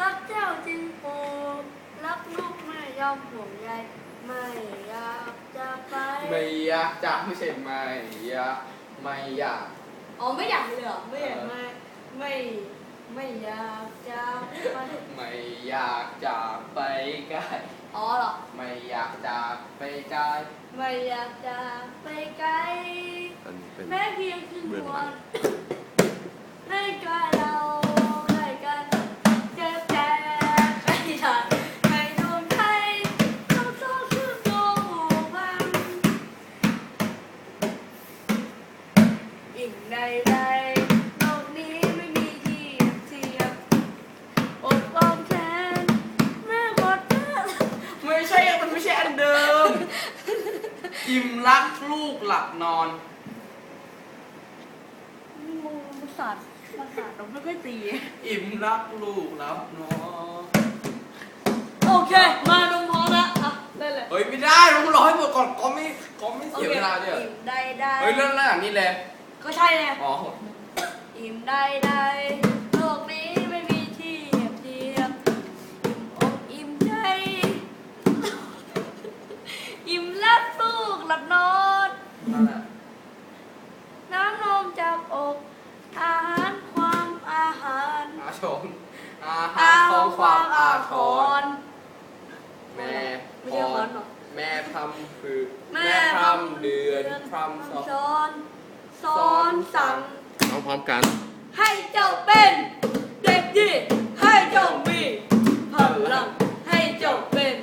รักเจ้าจริงโปรักลูกแม่ยอมห่วงใยไม่อยากจะไปไม่อยากจะไม่ใช่ไม่อยากไม่อยากอ๋อไม่อยากเลยอไม่อยากไม่ไม่ไม่อยากจะไปไม่อยากจะไปไกลอ๋อหรอไม่อยากจะไปไกลไม่อยากจะไปไกลแม่เพียงครึ่งวัน ใดใดๆโลกนี้ไม่มีที่เทียบอกลองแทนแม่หมดเนื้อไม่ใช่มันไม่ใช่อันเดิม อิ่มรักลูกหลับนอน งูประสาทประสาทเราไม่ค่อยตี อิ่มรักลูกหลับนอนโอเค มาดงพร้อมแล้วอะได้เลยเฮ้ยไม่ได้ต้องรอให้หมดก่อนก็ไม่ก็ไม่เสียเวลาเนี่ยอิ่มได้ได้ เฮ้ยเรื่องแรกนี่เลย ก็ใช่ไงอ๋ออิ่มได้ได้โลกนี้ไม่มีที่เทียบเทียมอิ่มอกอิ่มใจ อิ่มรับลูกหลับนอน นั่นแหละน้ำนมจากอก อาหารความอาหารอาชนอาหารของความอาทร แม่ไม่พใช่ขอรนหรอกแม่พรำคือ แม่แม่พพรำรำเดือนพรำสองสอน สอนสั่ง ร้องพร้อมกัน ให้เจ้าเป็นเด็กดีให้เจ้ามีพลังให้เจ้าเป็น